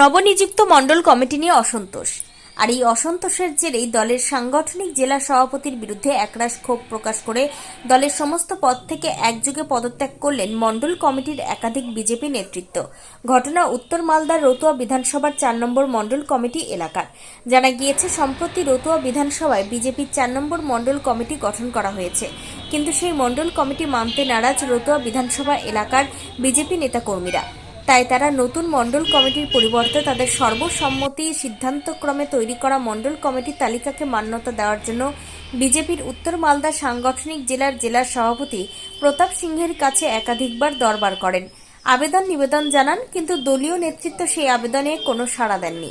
নবনিযুক্ত মণ্ডল কমিটি নিয়ে অসন্তোষ। আর এই অসন্তোষের জেরেই দলের সাংগঠনিক জেলা সভাপতির বিরুদ্ধে একরাশ ক্ষোভ প্রকাশ করে দলের সমস্ত পদ থেকে একযোগে পদত্যাগ করলেন মণ্ডল কমিটির একাধিক বিজেপি নেতৃত্ব। ঘটনা উত্তর মালদার রতুয়া বিধানসভার চার নম্বর মণ্ডল কমিটি এলাকার। জানা গিয়েছে, সম্প্রতি রতুয়া বিধানসভায় বিজেপির চার নম্বর মণ্ডল কমিটি গঠন করা হয়েছে। কিন্তু সেই মণ্ডল কমিটি মানতে নারাজ রতুয়া বিধানসভা এলাকার বিজেপি নেতাকর্মীরা। তাই তারা নতুন মণ্ডল কমিটির পরিবর্তে তাদের সর্বসম্মতি সিদ্ধান্তক্রমে তৈরি করা মণ্ডল কমিটির তালিকাকে মান্যতা দেওয়ার জন্য বিজেপির উত্তর মালদা সাংগঠনিক জেলার জেলা সভাপতি প্রতাপ সিংহের কাছে একাধিকবার দরবার করেন। আবেদন নিবেদন জানান, কিন্তু দলীয় নেতৃত্ব সেই আবেদনে কোনো সাড়া দেননি।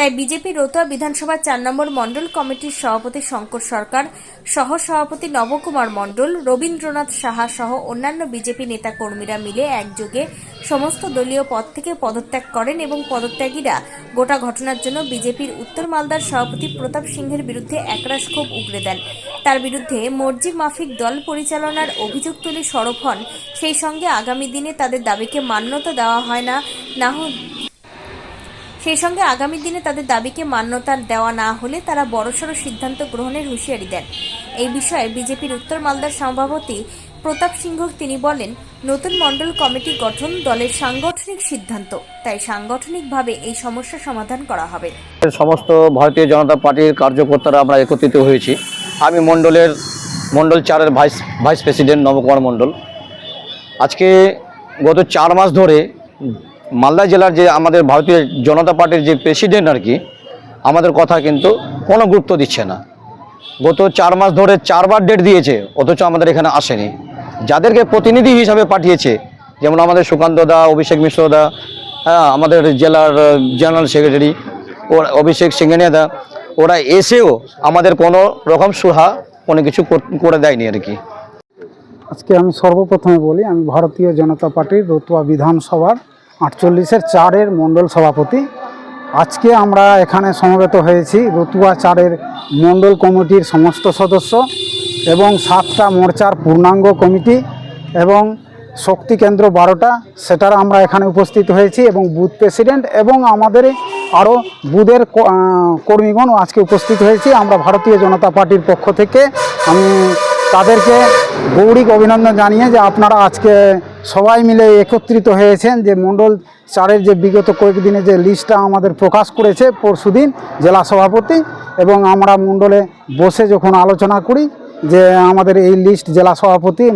তাই বিজেপি রতুয়া বিধানসভার চার নম্বর মণ্ডল কমিটির সভাপতি শঙ্কর সরকার সহ সভাপতি নবকুমার মণ্ডল, রবীন্দ্রনাথ সাহা সহ অন্যান্য বিজেপি নেতাকর্মীরা মিলে একযোগে সমস্ত দলীয় পদ থেকে পদত্যাগ করেন এবং পদত্যাগীরা গোটা ঘটনার জন্য বিজেপির উত্তর মালদার সভাপতি প্রতাপ সিংহের বিরুদ্ধে একরাশ ক্ষোভ উগরে দেন। তার বিরুদ্ধে মর্জি মাফিক দল পরিচালনার অভিযোগ তুলে সরব হন। সেই সঙ্গে আগামী দিনে তাদের দাবিকে মান্যতা দেওয়া হয় না না সেই সঙ্গে আগামী দিনে তাদের দাবিকে মান্যতা দেওয়া না হলে তারা বড়সড় সিদ্ধান্ত গ্রহণের হুঁশিয়ারি দেন। এই বিষয়ে বিজেপির উত্তর মালদার সভাপতি প্রতাপ সিংহ তিনি বলেন, নতুন মণ্ডল কমিটি গঠন দলের সাংগঠনিক সিদ্ধান্ত, তাই সাংগঠনিকভাবে এই সমস্যা সমাধান করা হবে। সমস্ত ভারতীয় জনতা পার্টির কার্যকর্তারা আমরা একত্রিত হয়েছি। আমি মণ্ডলের, মণ্ডল চারের vice vice president Nabakumar Mondal. আজকে গত চার মাস ধরে মালদা জেলার যে আমাদের ভারতীয় জনতা পার্টির যে প্রেসিডেন্ট আর কি, আমাদের কথা কিন্তু কোনো গুরুত্ব দিচ্ছে না। গত চার মাস ধরে চারবার ডেট দিয়েছে, অথচ আমাদের এখানে আসেনি। যাদেরকে প্রতিনিধি হিসাবে পাঠিয়েছে, যেমন আমাদের সুকান্ত দা, অভিষেক মিশ্র দা হ্যাঁ আমাদের জেলার জেনারেল সেক্রেটারি, ওরা, অভিষেক সিংহানিয়া দা, ওরা এসেও আমাদের কোনো রকম সুহা, কোনো কিছু করে দেয়নি আর কি। আজকে আমি সর্বপ্রথমে বলি, আমি ভারতীয় জনতা পার্টির রতুয়া বিধানসভার আটচল্লিশের চারের মণ্ডল সভাপতি। আজকে আমরা এখানে সমবেত হয়েছি রতুয়া চারের মণ্ডল কমিটির সমস্ত সদস্য এবং সাতটা মোর্চার পূর্ণাঙ্গ কমিটি এবং শক্তি কেন্দ্র বারোটা সেটার আমরা এখানে উপস্থিত হয়েছি এবং বুথ প্রেসিডেন্ট এবং আমাদের আরও আহ, কর্মীগণ আজকে উপস্থিত হয়েছি। আমরা ভারতীয় জনতা পার্টির পক্ষ থেকে আমি তাদেরকে গৌরিক অভিনন্দন জানিয়ে যে আপনারা আজকে সবাই মিলে একত্রিত হয়েছেন যে মণ্ডল চারের যে বিগত কয়েকদিনে যে লিস্টটা আমাদের প্রকাশ করেছে পরশুদিন জেলা সভাপতি এবং আমরা মণ্ডলে বসে যখন আলোচনা করি যে আমাদের এই লিস্ট জেলা সভাপতি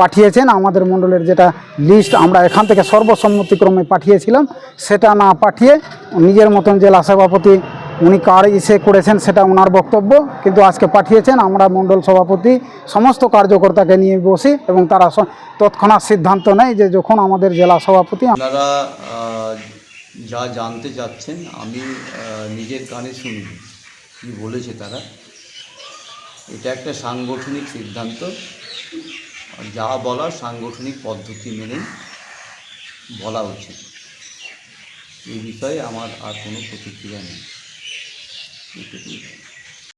পাঠিয়েছেন, আমাদের মণ্ডলের যেটা লিস্ট আমরা এখান থেকে সর্বসম্মতিক্রমে পাঠিয়েছিলাম, সেটা না পাঠিয়ে নিজের মতন জেলা সভাপতি উনি কার ইসে করেছেন সেটা ওনার বক্তব্য, কিন্তু আজকে পাঠিয়েছেন আমরা মণ্ডল সভাপতি, সমস্ত কার্যকর্তাকে নিয়ে বসি এবং তারা তৎক্ষণাৎ সিদ্ধান্ত নেয় যে যখন আমাদের জেলা সভাপতি আপনারা যা জানতে চাচ্ছেন, আমি নিজের কানে শুনি। কী বলেছে তারা? এটা একটা সাংগঠনিক সিদ্ধান্ত। যা বলার সাংগঠনিক পদ্ধতি মেনেই বলা উচিত। এই বিষয়ে আমার আর কোনো প্রতিক্রিয়া নেই। До